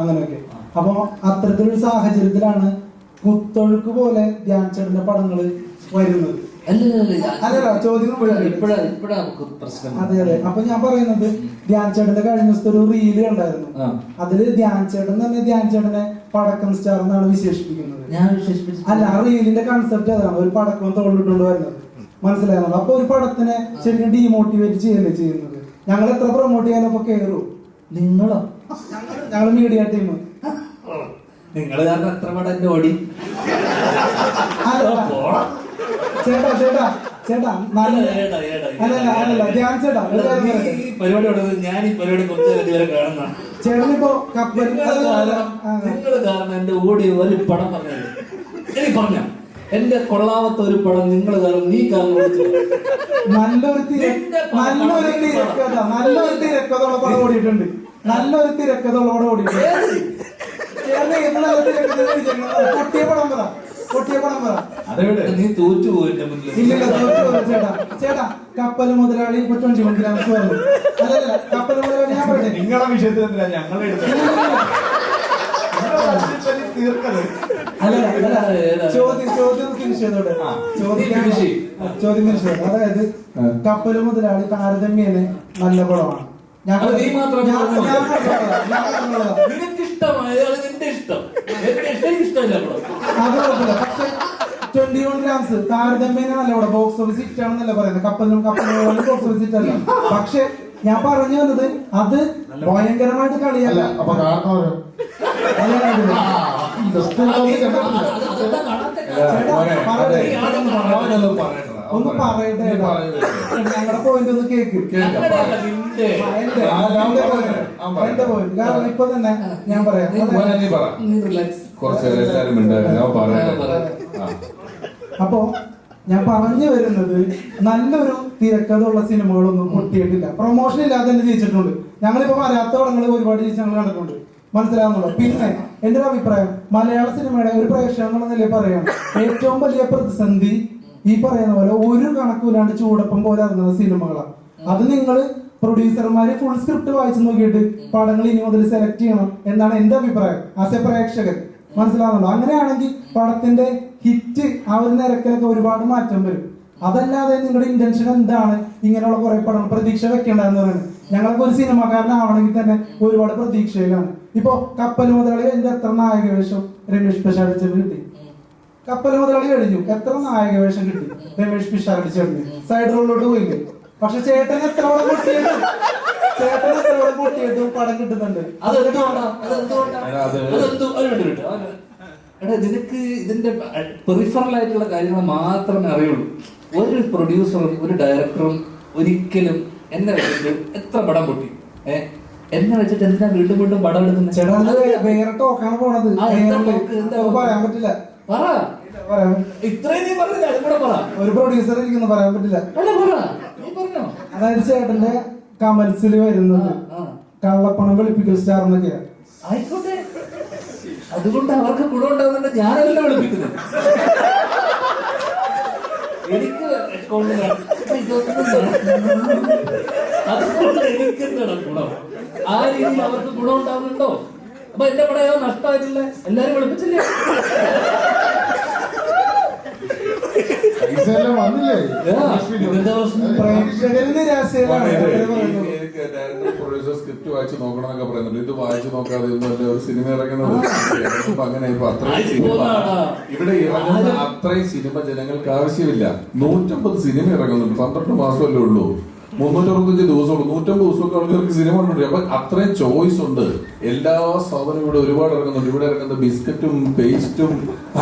അങ്ങനെയൊക്കെ. അപ്പൊ അത്തരത്തിലൊരു സാഹചര്യത്തിലാണ് കുത്തൊഴുക്ക് പോലെ ധ്യാൻ ചേട്ടന്റെ പടങ്ങൾ വരുന്നത്. അതെ അതെ. അപ്പൊ ഞാൻ പറയുന്നത് ധ്യാൻ ചേട്ടന്റെ കഴിഞ്ഞ ദിവസത്തെ ഒരു റീൽ ഉണ്ടായിരുന്നു അതിൽ ധ്യാൻ ചേട്ടൻ തന്നെ ധ്യാൻ ചേട്ടനെ പടക്കം സ്റ്റാർ എന്നാണ് വിശേഷിപ്പിക്കുന്നത്. അല്ല ആ റീലിന്റെ കൺസെപ്റ്റ് അതാണ്. ഒരു പടക്കം തോളിട്ടുകൊണ്ട് വരുന്നത്. മനസ്സിലായിരുന്നു അപ്പൊ ഒരു പടത്തിനെ ശരിക്കും ഡീമോട്ടിവേറ്റ് ചെയ്യല്ലേ ചെയ്യുന്നത്? ഞങ്ങൾ എത്ര പ്രൊമോട്ട് ചെയ്യാനൊക്കെ കേറു? കയറും നിങ്ങളോ? ഞങ്ങൾ മീഡിയ ടീം. നിങ്ങൾ കാരണം എത്ര പടം എന്റെ ഓടി. ചേട്ടാ ചേട്ടാ ചേട്ടാ നല്ല ഏടാ, ഏടാ, ഏടാ. അല്ലല്ല അല്ലല്ല ധ്യാൻ ചേട്ടാ ഒരു കാര്യം നീ പറയട്ടെ. ഈ പരിപാടി തുടങ്ങുന്നത് ഞാൻ ഈ പരിപാടി കുറച്ച് ഇതുവരെ കാണുന്ന ചേട്ടനിപ്പോ കപ്പൽ നിങ്ങൾ കാരണം എന്റെ ഓടി ഒരു പടം പറഞ്ഞത്. എനിക്ക് പറഞ്ഞ. എന്റെ കൊള്ളാമത്ത ഒരു പടം നിങ്ങൾ കാരണം നീ കാരണം നല്ലൊരു നല്ലൊരു തിരക്കഥ നല്ലൊരു തിരക്കഥ പടം ഓടിയിട്ടുണ്ട്. നല്ലൊരു തിരക്കഥകളോട് കൂടി? പൊട്ടിയ പടം പറ. പൊട്ടിയ പടം പറ. അതെവിടെ നീ തോറ്റു പോയി എന്റെ മുന്നിൽ ഇല്ലില്ല തോറ്റു പോയി. ചേട്ടാ ചേട്ടാ കപ്പൽ മുതലാളി ഇപ്പൊ ട്വന്റി വൺ ഗ്രാംസ് പറഞ്ഞു. അല്ലല്ല കപ്പൽ മുതലാളി ഞാൻ പറയട്ടെ. നിങ്ങളുടെ വിഷയത്തിൽ എന്തിനാ ഞങ്ങളെ എടുത്തത്? നിങ്ങളെ. ഏതാ? ചോദ്യം ചോദ്യം ഫിനിഷ് ചെയ്തോടെ ചോദ്യം. ചോദ്യം ഫിനിഷ് അതായത് കപ്പൽ മുതലാളി താരതമ്യേന നല്ല പടമാണ്. ഞങ്ങൾ നീ മാത്രം. നിനക്ക് ഇഷ്ടമായ നിന്റെ ഇഷ്ടം എനിക്ക് ഇഷ്ടമല്ല പക്ഷെ ട്വന്റി വൺ ഗ്രാംസ് താരതമ്യേന നല്ല ബോക്സ് ഓഫീസ് ഹിറ്റ് ആണെന്നല്ല പറയുന്നത് കപ്പലിനും കപ്പലിനും ബോക്സ് ഓഫീസ് ഹിറ്റ് അല്ല പക്ഷെ ഞാൻ പറഞ്ഞു വന്നത് അത് ഭയങ്കരമായിട്ട് അല്ല കളിയല്ല അപ്പൊ കാരണവരോ ഒന്ന് പറയട്ടെ. ഞങ്ങളുടെ പോയിന്റ് ഒന്ന് കേക്ക്. എന്റെ point. കാരണം ഇപ്പൊ തന്നെ ഞാൻ പറയാം. അപ്പോ ഞാൻ പറഞ്ഞു വരുന്നത് നല്ലൊരു തിരക്കഥയുള്ള സിനിമകളൊന്നും പൊട്ടിയിട്ടില്ല പ്രൊമോഷൻ ഇല്ലാതെ തന്നെ ജയിച്ചിട്ടുണ്ട്. ഞങ്ങളിപ്പോ വരാത്ത പടങ്ങൾ ഒരുപാട് ജയിച്ച് ഞങ്ങൾ കണ്ടിട്ടുണ്ട്. മനസ്സിലാവുന്നുള്ളൂ പിന്നെ എന്റെ ഒരു അഭിപ്രായം മലയാള സിനിമയുടെ ഒരു പ്രേക്ഷകം എന്നുള്ള നിലയിൽ പറയാണ് ഏറ്റവും വലിയ പ്രതിസന്ധി ഈ പറയുന്ന പോലെ ഒരു കണക്കൂലാണ്ട് ചൂടപ്പം പോലെ ഇറങ്ങുന്ന സിനിമകളാണ് അത് നിങ്ങൾ പ്രൊഡ്യൂസർമാര് ഫുൾ സ്ക്രിപ്റ്റ് വായിച്ചു നോക്കിയിട്ട് പടങ്ങൾ ഇനി മുതൽ സെലക്ട് ചെയ്യണം എന്നാണ് എന്റെ അഭിപ്രായം. ആസ് എ പ്രേക്ഷകൻ. മനസ്സിലാവുന്നുണ്ടോ? അങ്ങനെയാണെങ്കിൽ പടത്തിന്റെ ഹിറ്റ് ആ ഒരു നിരക്കിലൊക്കെ ഒരുപാട് മാറ്റം വരും. അതല്ലാതെ നിങ്ങളുടെ ഇന്റൻഷൻ എന്താണ്? ഇങ്ങനെയുള്ള കുറെ പടങ്ങൾ പ്രതീക്ഷ വെക്കേണ്ടതെന്ന് പറയുന്നത്. ഞങ്ങൾക്ക് ഒരു സിനിമാക്കാരനാവണമെങ്കിൽ തന്നെ ഒരുപാട് പ്രതീക്ഷയിലാണ്. ഇപ്പോ കപ്പൽ മുതലാളി എന്റെ എത്ര നായക വേഷം രമേഷ് പ്രശാദിച്ചു കിട്ടി. കപ്പൽ മുതലാളി കഴിഞ്ഞു. എത്ര നായക വേഷം കിട്ടി? രമേഷ് പിഷാടിച്ചേട്ടന് സൈഡ് റോളിലോട്ട് പോയില്ലേ? പക്ഷെ ചേട്ടൻ എത്ര പടം പൊട്ടിയിട്ടും ചേട്ടൻ എത്ര പടം പൊട്ടിയിട്ടും പടം കിട്ടുന്നുണ്ട്. എടാ, നിനക്ക് ഇതിന്റെ പെറിഫറൽ ആയിട്ടുള്ള കാര്യങ്ങൾ മാത്രമേ അറിയുള്ളൂ. ഒരു പ്രൊഡ്യൂസറും ഒരു ഡയറക്ടറും ഒരിക്കലും എന്നെ വെച്ചിട്ട് എത്ര പടം പൊട്ടി? ഏ? എന്നെ വെച്ചിട്ട് എന്തിനാ വീണ്ടും വീണ്ടും പടം എടുക്കുന്നത് ചേട്ടാ വേറെ ടോക്കാണ് പോണത്? പറയാൻ പറ്റില്ല. പറ. ഇത്രയും നീ പറഞ്ഞില്ല അതും കൂടെ പറ. ഒരു പ്രൊഡ്യൂസർ ഇരിക്കുന്നു പറയാൻ പറ്റില്ല. അല്ല പറ. നീ പറഞ്ഞോ. അതായത് ചേട്ടന്റെ കമൽസിൽ വരുന്നത്. കള്ളപ്പണം വെളുപ്പിക്കൽ സ്റ്റാർ എന്നൊക്കെയാ. ആയിക്കോട്ടെ. അതുകൊണ്ട് അവർക്ക് ഗുണമുണ്ടാകുന്നുണ്ട് ഞാനല്ല വെളുപ്പിക്കുന്നത്. എനിക്ക് അതുകൊണ്ട് എനിക്ക് എന്താണ് ഗുണം? ആ രീതിയിൽ അവർക്ക് ഗുണം ഉണ്ടാവുന്നുണ്ടോ? അപ്പൊ എന്റെ പടയോ നഷ്ടമായിട്ടില്ല എല്ലാരും വിളിപ്പിച്ചില്ലേ പൈസ എല്ലാം വന്നില്ലേ ആ, ഇതെന്താ പ്രശ്നം? പ്രേക്ഷകരിൽ നിരാശയിലാണ് മോനെ, ഇത് അവർ പറയുന്നത്. എനിക്ക് എനിക്ക് ഡയറക്ടർ പ്രൊഡ്യൂസർ സ്ക്രിപ്റ്റ് വായിച്ച് നോക്കണം എന്നൊക്കെ പറയുന്നുണ്ട്. ഇത് വായിച്ച് നോക്കാതെ ഒന്നുമല്ല ഒരു സിനിമ ഇറങ്ങുന്നത് ഇപ്പൊ അങ്ങനെ ഇപ്പൊ അത്രയും സിനിമ ഇവിടെ ഇറങ്ങുന്ന അത്രയും സിനിമ ജനങ്ങൾക്ക് ആവശ്യമില്ല. നൂറ്റമ്പത് സിനിമ ഇറങ്ങുന്നുണ്ട്. പന്ത്രണ്ട് മാസമല്ലേ ഉള്ളൂ. മുന്നൂറ്ററുപത്തഞ്ച് ദിവസമുണ്ട് നൂറ്റമ്പത് ദിവസമൊക്കെ ആൾക്കാർക്ക് സിനിമ ഉണ്ട്. അപ്പൊ അത്രയും ചോയ്സ് ഉണ്ട്. എല്ലാ സാധനവും ഇവിടെ ഒരുപാട് ഇറങ്ങുന്നുണ്ട്. ഇവിടെ ഇറങ്ങുന്ന ബിസ്ക്കറ്റും പേസ്റ്റും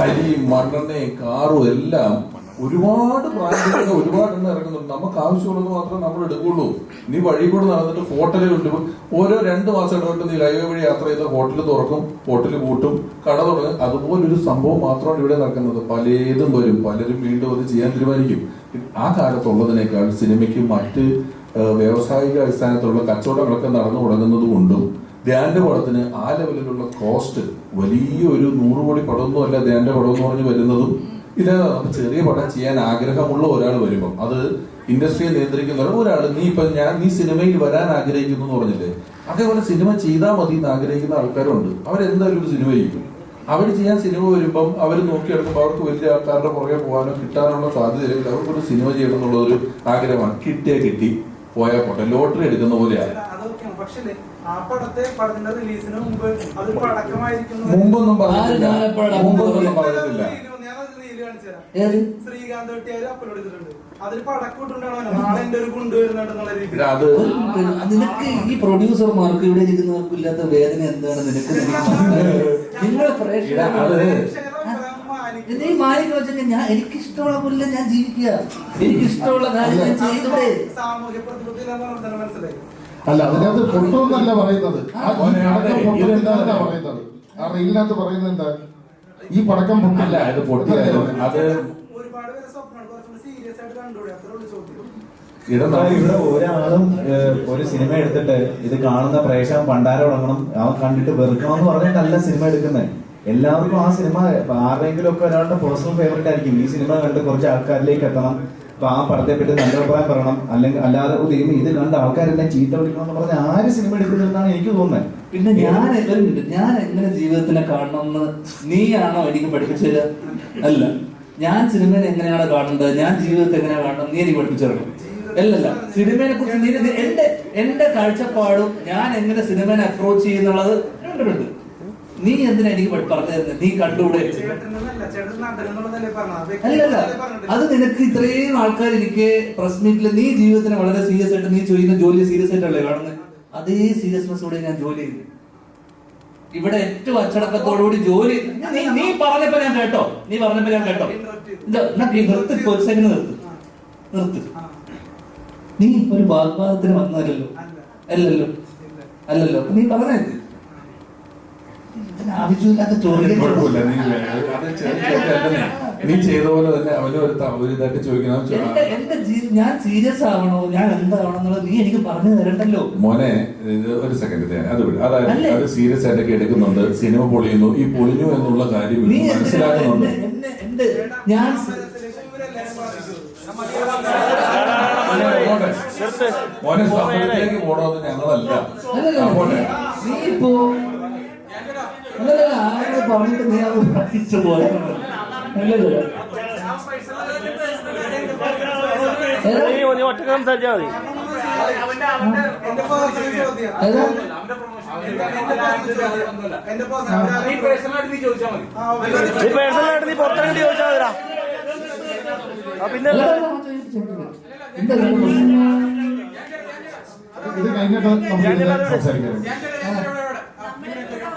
അരിയും മണ്ണെണ്ണയും കാറും എല്ലാം ഒരുപാട് ബ്രാൻഡുകൾ ഒരുപാട് എണ്ണം ഇറങ്ങുന്നുണ്ട്. നമുക്ക് ആവശ്യമുള്ളത് മാത്രമേ നമ്മൾ എടുക്കുള്ളൂ നീ വഴി കൂടെ നടന്നിട്ട് ഹോട്ടലുകളുണ്ട് ഓരോ രണ്ട് മാസം ഇടവിട്ട് നീ ലൈവ് വഴി യാത്ര ചെയ്ത ഹോട്ടൽ തുറക്കും ഹോട്ടൽ പൂട്ടും കട തുടങ്ങും. അതുപോലൊരു സംഭവം മാത്രമാണ് ഇവിടെ നടക്കുന്നത്. പലതും വരും. പലരും വീണ്ടും അത് ചെയ്യാൻ തീരുമാനിക്കും. ആ കാലത്തുള്ളതിനേക്കാൾ സിനിമയ്ക്ക് മറ്റ് വ്യാവസായിക അടിസ്ഥാനത്തിലുള്ള കച്ചവടങ്ങളൊക്കെ നടന്നു തുടങ്ങുന്നത് കൊണ്ടും ധ്യാന്റെ പടത്തിന് ആ ലെവലിലുള്ള കോസ്റ്റ് വലിയ ഒരു നൂറ് കോടി പടമൊന്നും അല്ല ധ്യാന്റെ പടം എന്ന് പറഞ്ഞ് വരുന്നതും ഇത് ചെറിയ പടം ചെയ്യാൻ ആഗ്രഹമുള്ള ഒരാൾ വരുമ്പോൾ അത് ഇൻഡസ്ട്രിയെ നിയന്ത്രിക്കുന്ന ഒരാൾ നീ ഇപ്പൊ ഞാൻ നീ സിനിമയിൽ വരാൻ ആഗ്രഹിക്കുന്നു എന്ന് പറഞ്ഞില്ലേ? അതേപോലെ സിനിമ ചെയ്താൽ മതി എന്ന് ആഗ്രഹിക്കുന്ന ആൾക്കാരുണ്ട്. അവരെന്തായാലും ഒരു സിനിമ ചെയ്യും അവർ ചെയ്യാൻ സിനിമ വരുമ്പം അവർ നോക്കിയെടുക്കുമ്പോൾ അവർക്ക് വലിയ ആൾക്കാരുടെ പുറകെ പോകാനോ കിട്ടാനുള്ള സാധ്യതയില്ല. അവർക്കൊരു സിനിമ ചെയ്യണം എന്നുള്ള ഒരു ആഗ്രഹമാണ്. കിട്ടിയാ കിട്ടി പോയാൽ പോട്ടെ. ലോട്ടറി എടുക്കുന്ന പോലെയാണ്. പറഞ്ഞിട്ടില്ല. മുമ്പൊന്നും പറഞ്ഞിട്ടില്ല. ശ്രീകാന്ത് വെട്ടിയാര് അപ്ലോഡ് ചെയ്തിട്ടുണ്ട് അതിൽ പടക്കൂട്ടുണ്ടാണോ? നാളെ എന്റെ ഒരു ഗുണ്ട് വരുന്നുണ്ടെന്നുള്ള രീതിയിൽ. ഇത് അത് നിനക്ക് ഈ പ്രൊഡ്യൂസർമാർക്ക് ഇവിടെ ഇരിക്കുന്നവർക്ക് ഇല്ലാത്ത വേദന എന്താണ്? നിനക്ക്? നിങ്ങൾ അത് പ്രേക്ഷകർ നീ ഞാൻ എനിക്ക് ഇഷ്ടമുള്ള പോലെ ഞാൻ ജീവിക്കുക. എനിക്ക് ഇഷ്ടമുള്ള കാര്യം ഞാൻ ചെയ്തൂടെ? സാമൂഹ്യ പ്രതിബദ്ധത മനസ്സിലായി. അല്ല അതിനകത്ത് അതെ, പൊട്ടുന്നില്ല ഇത് പറയുന്നത്. ആ റീലിനകത്ത് പറയുന്നത് എന്താ? ഈ പടക്കം പൊട്ടില്ല അത് പൊട്ടിയാലും അത് ഇവിടെ ഇവിടെ ഒരാളും ഒരു സിനിമ എടുത്തിട്ട് ഇത് കാണുന്ന പ്രേക്ഷകൻ പണ്ടാരം തുടങ്ങണം അവൻ കണ്ടിട്ട് വെറുക്കണം എന്ന് പറഞ്ഞിട്ടല്ല സിനിമ എടുക്കുന്നത് എല്ലാവർക്കും ആ സിനിമ ആരുടെയെങ്കിലും ഒക്കെ ഒരാളുടെ പേഴ്സണൽ ഫേവറേറ്റ് ആയിരിക്കും. ഈ സിനിമ കണ്ട് കുറച്ച് ആൾക്കാരിലേക്ക് എത്തണം. അപ്പൊ ആ പടത്തെ പറ്റി നല്ല അഭിപ്രായം പറയണം. അല്ലെങ്കിൽ അല്ലാതെ ഒരു ദൈവമേ, ഇത് കണ്ട ആൾക്കാരെല്ലാം ചീത്ത വിളിക്കണം എന്ന് പറഞ്ഞ ആര് സിനിമ എടുക്കുന്നതെന്നാണ് എനിക്ക് തോന്നുന്നത്. പിന്നെ ഞാൻ മിനിറ്റ് ഞാൻ എങ്ങനെ ജീവിതത്തിനെ കാണണമെന്ന് നീയാണോ എനിക്ക് പഠിപ്പിച്ചത്? അല്ല. ഞാൻ സിനിമയെ എങ്ങനെയാണ് കാണേണ്ടത് ഞാൻ ജീവിതത്തെ എങ്ങനെയാണ് കാണണം നീ എനിക്ക് പഠിപ്പിച്ചു അല്ലല്ല. സിനിമയെ കുറിച്ച് നീ എന്റെ എന്റെ കാഴ്ചപ്പാടും ഞാൻ എങ്ങനെ സിനിമയെ അപ്രോച്ച് ചെയ്യുന്നുള്ളത് രണ്ടുണ്ട് നീ എന്തിനാ എനിക്ക് പറഞ്ഞു തരുന്നത് നീ പറഞ്ഞത്? അല്ലല്ല അത് നിനക്ക് ഇത്രയും ആൾക്കാർ എനിക്ക് പ്രസ് മീറ്റിൽ നീ ജീവിതത്തിന് വളരെ സീരിയസ് ആയിട്ട് നീ ചെയ്യുന്ന ജോലി സീരിയസ് ആയിട്ടല്ലേ കാണുന്നത് അതേ സീരിയസ്നെസ്സോടെ ഞാൻ ജോലി ചെയ്തു ഇവിടെ ഏറ്റവും അച്ചടക്കത്തോടുകൂടി ജോലി നീ പറഞ്ഞപ്പോ ഞാൻ കേട്ടോ. നീ പറഞ്ഞപ്പോ ഞാൻ കേട്ടോ. നീ നിർത്ത്. ഒരു സെക്കൻഡ് നിർത്ത്. നിർത്ത്. നീ ഒരു വാഗ്വാദത്തിന് വന്നതല്ലോ അല്ലല്ലോ. അല്ലല്ലോ. നീ പറഞ്ഞത് ആവശ്യമില്ലാത്ത ചോദ്യം കുഴപ്പമില്ല. നീ അത് ചെയ്ത പോലെ തന്നെ അവനും ഒരു ത- ഒരു ഇതായിട്ട് ചോദിക്കണം. അവൻ ചോ- എന്റെ എന്റെ ജീ- ഞാൻ സീരിയസ് ആവണോ? ഞാൻ എന്താവണം എന്നുള്ളത് നീ എനിക്ക് പറഞ്ഞു തരണ്ടല്ലോ. മോനെ ഇത് ഒരു സെക്കൻഡ് അത് വിട്. അതായത് അല്ലേ? അത് സീരിയസ് ആയിട്ടൊക്കെ എടുക്കുന്നുണ്ട്. സിനിമ പൊളിയുന്നു. ഈ പൊളിഞ്ഞു എന്നുള്ള കാര്യം നീ ഇവർ എന്തിനാ മനസ്സിലാക്കുന്നുണ്ട് എന്നെ- എന്നെ എന്റെ ഞാൻ മോനെ, മോനെ സമയത്തേക്ക് പോടാതെ ഞങ്ങളല്ല. അല്ലല്ല. നീ ഇപ്പോ ഇന്നലെ ആരെ പറഞ്ഞിട്ട് നീ അത് പ്രാർത്ഥിച്ചു പോയത് നല്ലത്. ഒറ്റ സംസാരിച്ചാൽ മതി. നീ പേഴ്സണലായിട്ട് നീ പുറത്തിറങ്ങി ചോദിച്ചാൽ മതിടാ. പിന്നെ ഇത് കഴിഞ്ഞിട്ട് സംസാരിക്കാം.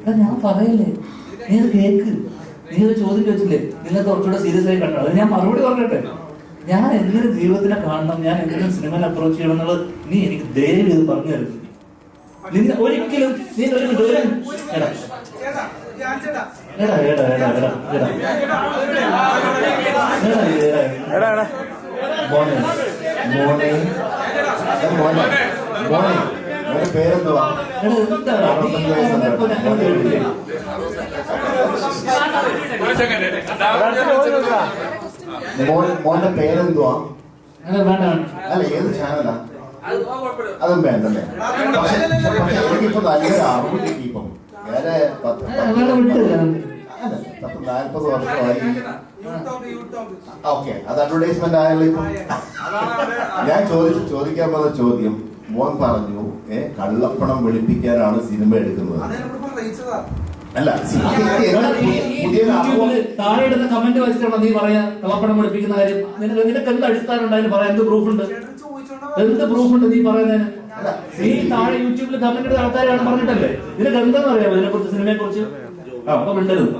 എടാ, ഞാൻ പറയല്ലേ? നീ അത് കേക്ക്. നീ ഒരു ചോദ്യം ചോദിച്ചില്ലേ? നിങ്ങൾ കുറച്ചുകൂടെ സീരിയസ് ആയി കണ്ടോ. അത് ഞാൻ മറുപടി പറഞ്ഞിട്ടെ. ഞാൻ എങ്ങനെ ജീവിതത്തിനെ കാണണം? ഞാൻ എങ്ങനെ സിനിമയിൽ അപ്രോച്ച് ചെയ്യണം എന്നുള്ളത് നീ എനിക്ക് ദയവ് ഇത് പറഞ്ഞു തരുന്നു നിന്നെ ഒരിക്കലും നീ ഒരു മോനെ. മോനെ. മോനെ. പേരെന്തുവാ? മോന്റെ പേരെന്തുവാ? അല്ല ഏത് ചാനലാ? അതും വേണ്ടല്ലേ പക്ഷെ വേറെ പത്ത് നാല്പത് വർഷമായി. ഓക്കെ. അത് അഡ്വർടൈസ്മെന്റ് ആയാലും ഞാൻ ചോദിച്ചു ചോദിക്കാൻ പോകുന്ന ചോദ്യം. മോൻ പറഞ്ഞു ഏ കള്ളപ്പണം വെളുപ്പിക്കാനാണ് സിനിമ എടുക്കുന്നത്. അല്ല താഴെ ഇടുന്ന കമന്റ് നീ പറയാ കള്ളപ്പണം കാര്യം? നിനക്ക് നിനക്ക് എന്ത് അടിസ്ഥാനം ഉണ്ടായാലും പറയാം എന്ത് പ്രൂഫ് ഉണ്ട്? എന്ത് പ്രൂഫ് ഉണ്ട് നീ പറയുന്നതിന്? നീ താഴെ യൂട്യൂബിൽ കമന്റ് ഇടുന്ന ആൾക്കാരാണ് പറഞ്ഞിട്ടല്ലേ? നിനക്ക് എന്താണെന്ന് അറിയാമോ ഇതിനെ കുറിച്ച് സിനിമയെ കുറിച്ച് ആ അപ്പൊ മിണ്ടരുത്